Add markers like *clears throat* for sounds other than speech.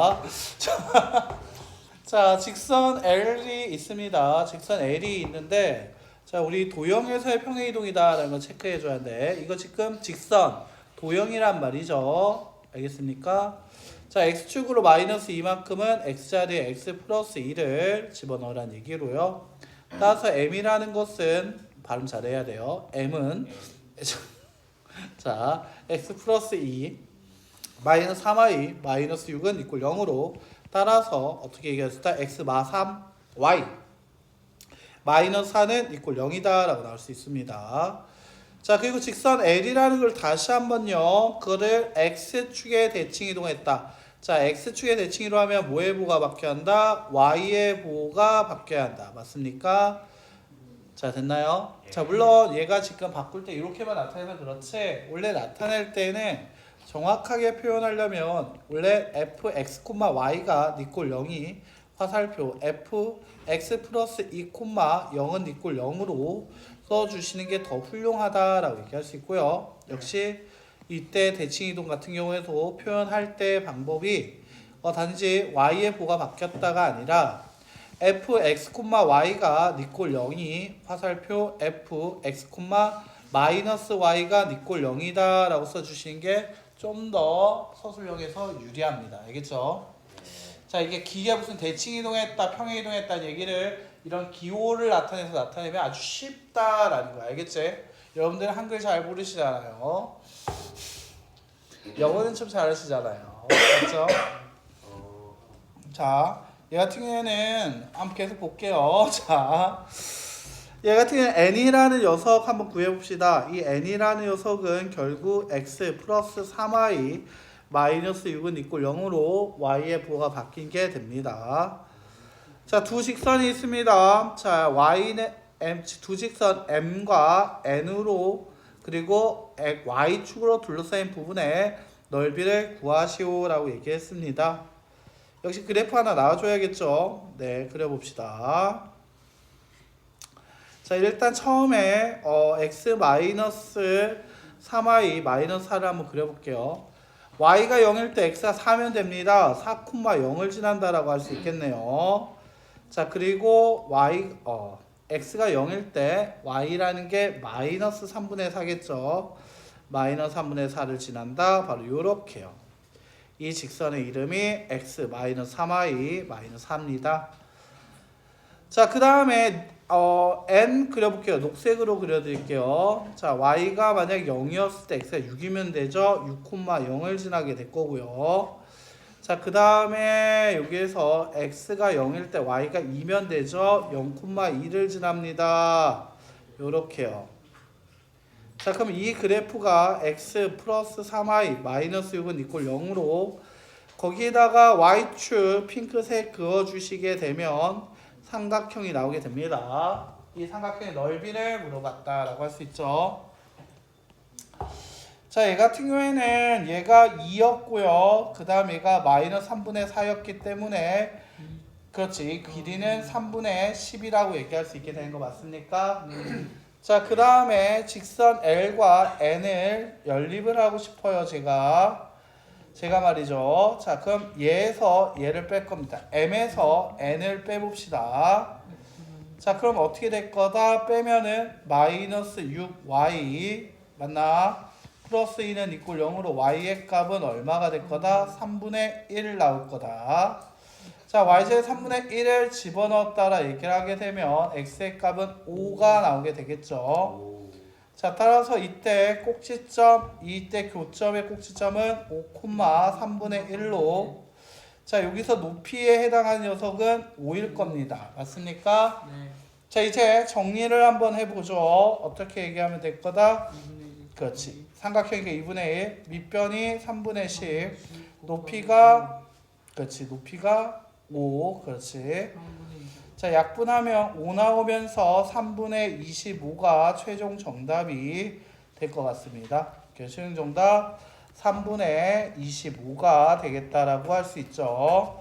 자, *laughs* 자, 직선 L이 있습니다. 직선 L이 있는데, 자, 우리 도형에서의 평행 이동이다라는 걸 체크해 줘야 돼. 이거 지금 직선 도형이란 말이죠. 알겠습니까? 자, x축으로 마이너스 이만큼은 x자리에 x 플러스 2를 집어넣으란 얘기로요. 따라서 m이라는 것은 발음 잘해야 돼요. m은 *laughs* 자, x 플러스 2 마이너스 3y 마이너스 6은 이꼴 0으로 따라서 어떻게 얘기했을까? x 마 3 y 마이너스 4는 이꼴 0이다 라고 나올 수 있습니다. 자 그리고 직선 L이라는 걸 다시 한번요. 그거를 x축에 대칭 이동했다. 자 x축에 대칭 이동하면 뭐의 보가 바뀌어야 한다? y의 보가 바뀌어야 한다. 맞습니까? 자 됐나요? 자 물론 얘가 지금 바꿀 때 이렇게만 나타내서 그렇지 원래 나타낼 때는 정확하게 표현하려면 원래 fx, y가 니꼴 0이 화살표 fx 플러스 2, 0은 니꼴 0으로 써주시는 게 더 훌륭하다라고 얘기할 수 있고요. 역시 이때 대칭 이동 같은 경우에도 표현할 때 방법이 어, 단지 y의 보가 바뀌었다가 아니라 fx, y가 니꼴 0이 화살표 fx, 마이너스 y가 니꼴 0이다 라고 써주시는 게 좀 더 서술형에서 유리합니다. 알겠죠? 자 이게 기계 무슨 대칭 이동했다 평행 이동했다 얘기를 이런 기호를 나타내서 나타내면 아주 쉽다라는 거 알겠지? 여러분들 한글 잘 모르시잖아요. 영어는 좀 잘하시잖아요. 맞죠? 자, 얘 같은 경우에는 한번 계속 볼게요. *laughs* 자, 얘 같은 경우는 n이라는 녀석 한번 구해봅시다. 이 n이라는 녀석은 결국 x 플러스 3y 마이너스 6은 이꼴 0으로 y의 부호가 바뀐 게 됩니다. 자, 두 직선이 있습니다. 자, y는 m 두 직선 m과 n으로 그리고 y축으로 둘러싸인 부분의 넓이를 구하시오라고 얘기했습니다. 역시 그래프 하나 나와줘야겠죠. 네, 그려봅시다. 자, 일단 처음에 어, x 마이너스 3y 마이너스 4를 한번 그려볼게요. y가 0일 때 x가 4면 됩니다. 4, 0을 지난다라고 할 수 있겠네요. 자, 그리고 y 어 x가 0일 때 y라는 게 마이너스 3분의 4겠죠. 마이너스 3분의 4를 지난다. 바로 요렇게요. 이 직선의 이름이 x 마이너스 3y 마이너스 4입니다. 자, 그 다음에 어, n 그려볼게요. 녹색으로 그려드릴게요. 자, y가 만약 0이었을 때 x가 6이면 되죠. 6,0을 지나게 될 거고요. 자, 그 다음에 여기에서 x가 0일 때 y가 2면 되죠. 0,2를 지납니다. 요렇게요. 자, 그럼 이 그래프가 x 플러스 3y 마이너스 6은 이꼴 0으로 거기에다가 y축 핑크색 그어주시게 되면 삼각형이 나오게 됩니다. 이 삼각형의 넓이를 물어봤다라고 할 수 있죠. 자, 얘 같은 경우에는 얘가 2였고요. 그 다음 얘가 마이너스 3분의 4였기 때문에 그렇지. 길이는 3분의 10이라고 얘기할 수 있게 되는 거 맞습니까? *clears throat* 자, 그 다음에 직선 L과 N을 연립을 하고 싶어요, 제가. 제가 말이죠. 자, 그럼 얘에서 얘를 뺄 겁니다. M에서 N을 빼봅시다. 자, 그럼 어떻게 될 거다? 빼면은 마이너스 6y 맞나? 플러스 2는 이꼴 0으로 y의 값은 얼마가 될 거다? 3분의 1 나올 거다. 자, y제곱 3분의 1을 집어넣었다라 얘기를 하게 되면 x의 값은 5가 나오게 되겠죠. 자, 따라서 이때 꼭지점, 이때 교점의 꼭지점은 5,3분의 1로 자, 여기서 높이에 해당하는 녀석은 5일 겁니다. 맞습니까? 네. 자, 이제 정리를 한번 해보죠. 어떻게 얘기하면 될 거다? 그렇지. 삼각형이니까 2분의 1, 밑변이 3분의 10, 높이가 그렇지. 높이가 5, 그렇지. 자, 약분하면 5 나오면서 3분의 25가 최종 정답이 될 것 같습니다. 최종 정답 3분의 25가 되겠다라고 할 수 있죠.